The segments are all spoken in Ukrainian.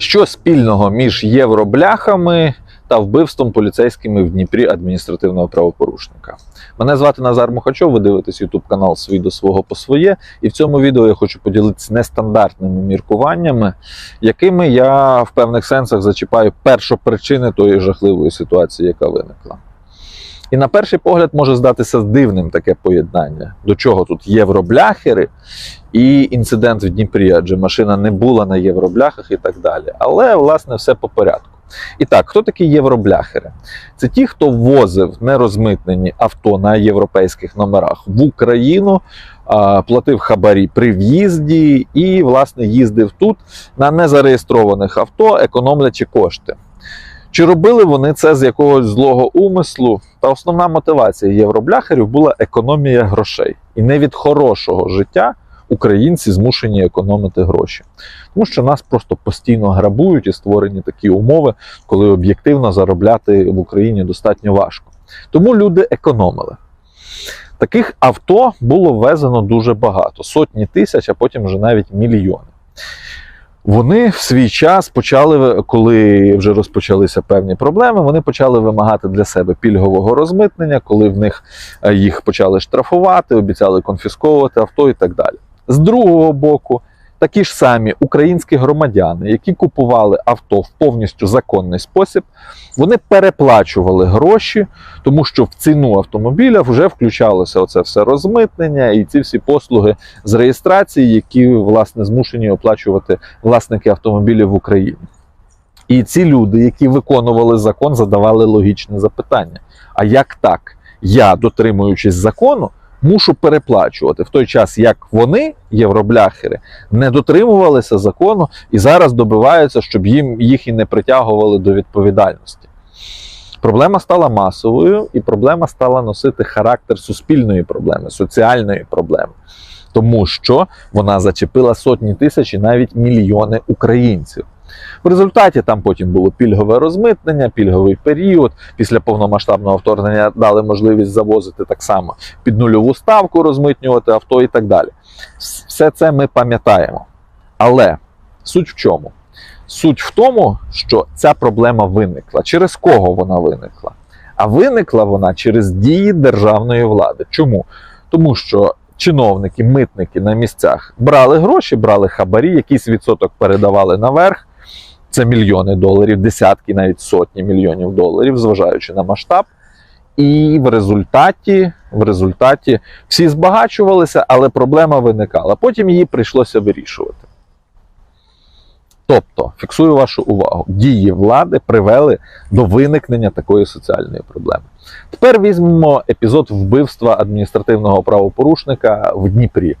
Що спільного між євробляхами та вбивством поліцейськими в Дніпрі адміністративного правопорушника? Мене звати Назар Мухачов, ви дивитесь YouTube канал Свій до свого по своє. І в цьому відео я хочу поділитися нестандартними міркуваннями, якими я в певних сенсах зачіпаю першопричини тої жахливої ситуації, яка виникла. І на перший погляд може здатися дивним таке поєднання. До чого тут євробляхери і інцидент в Дніпрі, адже машина не була на євробляхах і так далі. Але, власне, все по порядку. І так, хто такі євробляхери? Це ті, хто ввозив нерозмитнені авто на європейських номерах в Україну, платив хабарі при в'їзді і, власне, їздив тут на незареєстрованих авто, економлячи кошти. Чи робили вони це з якогось злого умислу? Та основна мотивація євробляхерів була економія грошей. І не від хорошого життя українці змушені економити гроші. Тому що нас просто постійно грабують і створені такі умови, коли об'єктивно заробляти в Україні достатньо важко. Тому люди економили. Таких авто було ввезено дуже багато сотні тисяч, а потім вже навіть мільйони. Вони в свій час почали, коли вже розпочалися певні проблеми, вони почали вимагати для себе пільгового розмитнення, коли в них е, їх почали штрафувати, обіцяли конфісковувати авто і так далі. З другого боку, такі ж самі українські громадяни, які купували авто в повністю законний спосіб, вони переплачували гроші, тому що в ціну автомобіля вже включалося оце все розмитнення і ці всі послуги з реєстрації, які власне змушені оплачувати власники автомобілів в Україні. І ці люди, які виконували закон, задавали логічне запитання: а як так? Я, дотримуючись закону, мушу переплачувати в той час, як вони, євробляхери, не дотримувалися закону і зараз добиваються, щоб їм їх і не притягували до відповідальності. Проблема стала масовою, і проблема стала носити характер суспільної проблеми, соціальної проблеми, тому що вона зачепила сотні тисяч і навіть мільйони українців. В результаті там потім було пільгове розмитнення, пільговий період. Після повномасштабного вторгнення дали можливість завозити так само під нульову ставку, розмитнювати авто і так далі. Все це ми пам'ятаємо. Але суть в чому? Суть в тому, що ця проблема виникла. Через кого вона виникла? А виникла вона через дії державної влади. Чому? Тому що чиновники, митники на місцях брали гроші, брали хабарі, якийсь відсоток передавали наверх. Це мільйони доларів, десятки, навіть сотні мільйонів доларів, зважаючи на масштаб. І в результаті, в результаті всі збагачувалися, але проблема виникала. Потім її прийшлося вирішувати. Тобто, фіксую вашу увагу, дії влади привели до виникнення такої соціальної проблеми. Тепер візьмемо епізод вбивства адміністративного правопорушника в Дніпрі.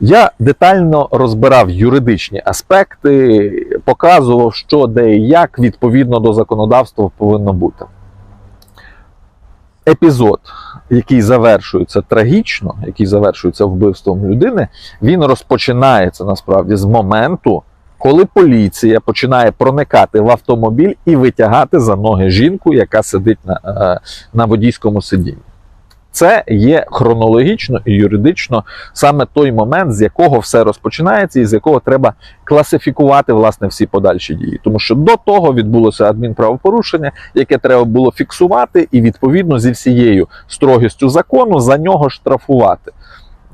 Я детально розбирав юридичні аспекти, показував, що де і як відповідно до законодавства повинно бути. Епізод, який завершується трагічно, який завершується вбивством людини, він розпочинається насправді з моменту, коли поліція починає проникати в автомобіль і витягати за ноги жінку, яка сидить на, е, на водійському сидінні. Це є хронологічно і юридично саме той момент, з якого все розпочинається, і з якого треба класифікувати власне всі подальші дії. Тому що до того відбулося адмінправопорушення, яке треба було фіксувати, і відповідно зі всією строгістю закону за нього штрафувати.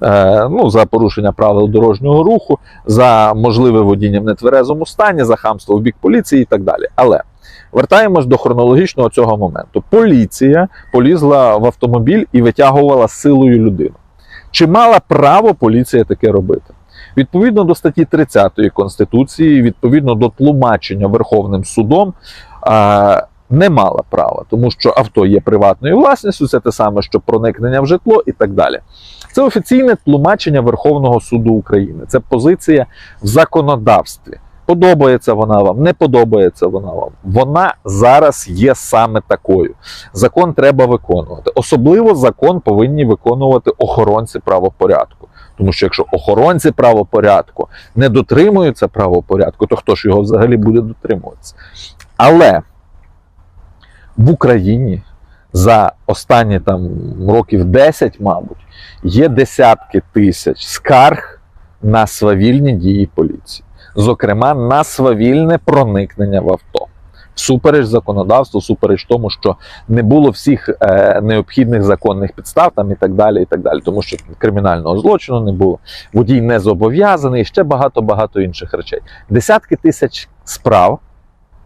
Е, ну, За порушення правил дорожнього руху, за можливе водіння в нетверезому стані, за хамство в бік поліції і так далі. Але Вертаємось до хронологічного цього моменту. Поліція полізла в автомобіль і витягувала силою людину. Чи мала право поліція таке робити? Відповідно до статті 30 Конституції, відповідно до тлумачення Верховним судом, не мала права, тому що авто є приватною власністю, це те саме, що проникнення в житло і так далі. Це офіційне тлумачення Верховного суду України. Це позиція в законодавстві. Подобається вона вам, не подобається вона вам. Вона зараз є саме такою. Закон треба виконувати. Особливо закон повинні виконувати охоронці правопорядку. Тому що якщо охоронці правопорядку не дотримуються правопорядку, то хто ж його взагалі буде дотримуватися? Але в Україні за останні там років 10, мабуть, є десятки тисяч скарг на свавільні дії поліції. Зокрема на свавільне проникнення в авто. Всупереч законодавству, всупереч тому, що не було всіх е, необхідних законних підстав там і так далі, і так далі, тому що кримінального злочину не було, водій не зобов'язаний, і ще багато багато інших речей. Десятки тисяч справ.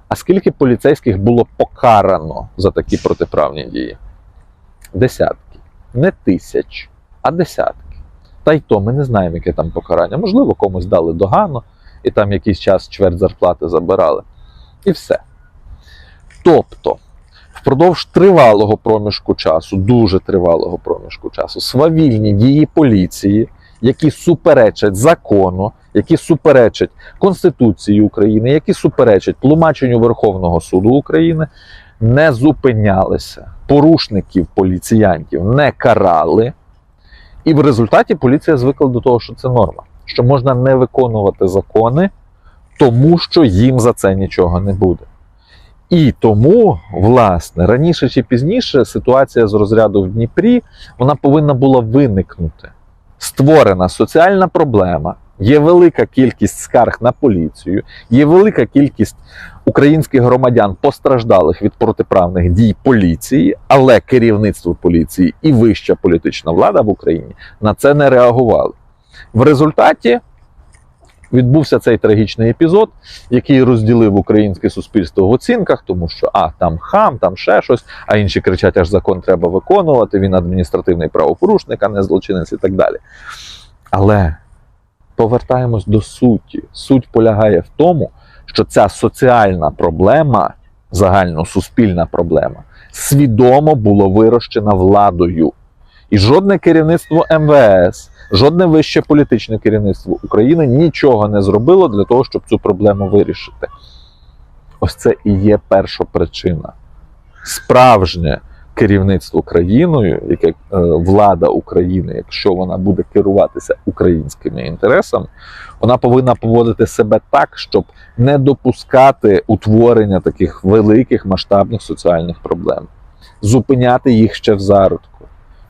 А скільки поліцейських було покарано за такі протиправні дії? Десятки, не тисяч, а десятки. Та й то ми не знаємо, яке там покарання. Можливо, комусь дали догану, і там якийсь час чверть зарплати забирали. І все. Тобто, впродовж тривалого проміжку часу, дуже тривалого проміжку часу, свавільні дії поліції, які суперечать закону, які суперечать Конституції України, які суперечать тлумаченню Верховного суду України, не зупинялися. Порушників поліціянтів не карали. І в результаті поліція звикла до того, що це норма, що можна не виконувати закони, тому що їм за це нічого не буде. І тому, власне, раніше чи пізніше ситуація з розряду в Дніпрі вона повинна була виникнути. Створена соціальна проблема, є велика кількість скарг на поліцію, є велика кількість українських громадян постраждалих від протиправних дій поліції, але керівництво поліції і вища політична влада в Україні на це не реагували. В результаті відбувся цей трагічний епізод, який розділив українське суспільство в оцінках, тому що а там хам, там ще щось, а інші кричать, аж закон треба виконувати. Він адміністративний правопорушник, а не злочинець і так далі. Але повертаємось до суті. Суть полягає в тому, що ця соціальна проблема, загальносуспільна проблема, свідомо була вирощена владою. І жодне керівництво МВС, жодне вище політичне керівництво України нічого не зробило для того, щоб цю проблему вирішити. Ось це і є перша причина. Справжнє керівництво країною, яке е, влада України, якщо вона буде керуватися українськими інтересами, вона повинна поводити себе так, щоб не допускати утворення таких великих масштабних соціальних проблем, зупиняти їх ще в зародку.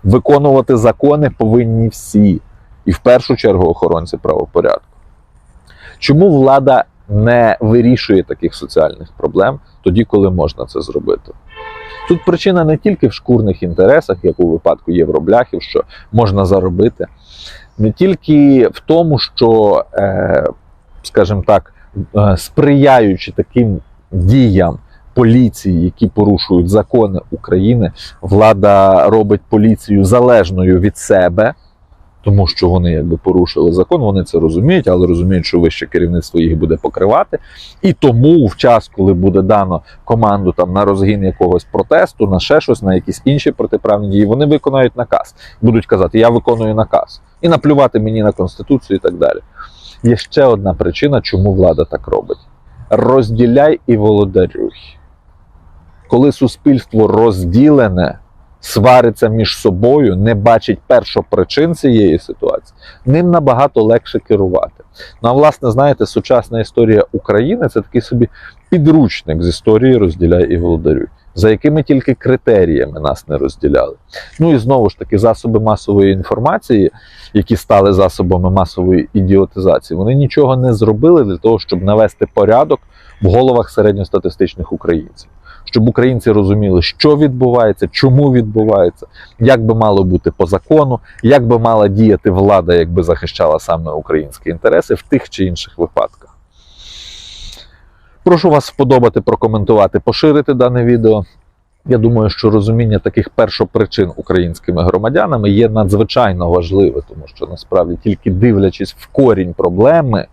Виконувати закони повинні всі, і в першу чергу охоронці правопорядку. Чому влада не вирішує таких соціальних проблем тоді, коли можна це зробити? Тут причина не тільки в шкурних інтересах, як у випадку євробляхів, що можна заробити, не тільки в тому, що, е, скажімо так, е, сприяючи таким діям поліції, які порушують закони України, влада робить поліцію залежною від себе, тому що вони якби порушили закон, вони це розуміють, але розуміють, що вище керівництво їх буде покривати. І тому в час, коли буде дано команду там на розгін якогось протесту, на ще щось, на якісь інші протиправні дії, вони виконають наказ. Будуть казати, я виконую наказ. І наплювати мені на конституцію і так далі. Є ще одна причина, чому влада так робить: розділяй і володарюй. Коли суспільство розділене, свариться між собою, не бачить першопричин цієї ситуації, ним набагато легше керувати. Ну а власне, знаєте, сучасна історія України це такий собі підручник з історії розділяй і володарюй, за якими тільки критеріями нас не розділяли. Ну і знову ж таки, засоби масової інформації, які стали засобами масової ідіотизації, вони нічого не зробили для того, щоб навести порядок в головах середньостатистичних українців. Щоб українці розуміли, що відбувається, чому відбувається, як би мало бути по закону, як би мала діяти влада, якби захищала саме українські інтереси в тих чи інших випадках. Прошу вас вподобати, прокоментувати, поширити дане відео. Я думаю, що розуміння таких першопричин українськими громадянами є надзвичайно важливе, тому що насправді тільки дивлячись в корінь проблеми,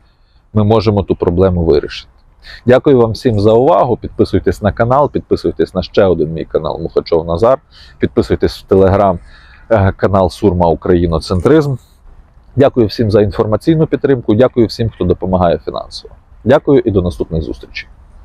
ми можемо ту проблему вирішити. Дякую вам всім за увагу. Підписуйтесь на канал, підписуйтесь на ще один мій канал Мухачов Назар. Підписуйтесь в телеграм е, канал Сурма Україноцентризм. Дякую всім за інформаційну підтримку. Дякую всім, хто допомагає фінансово. Дякую і до наступних зустрічей.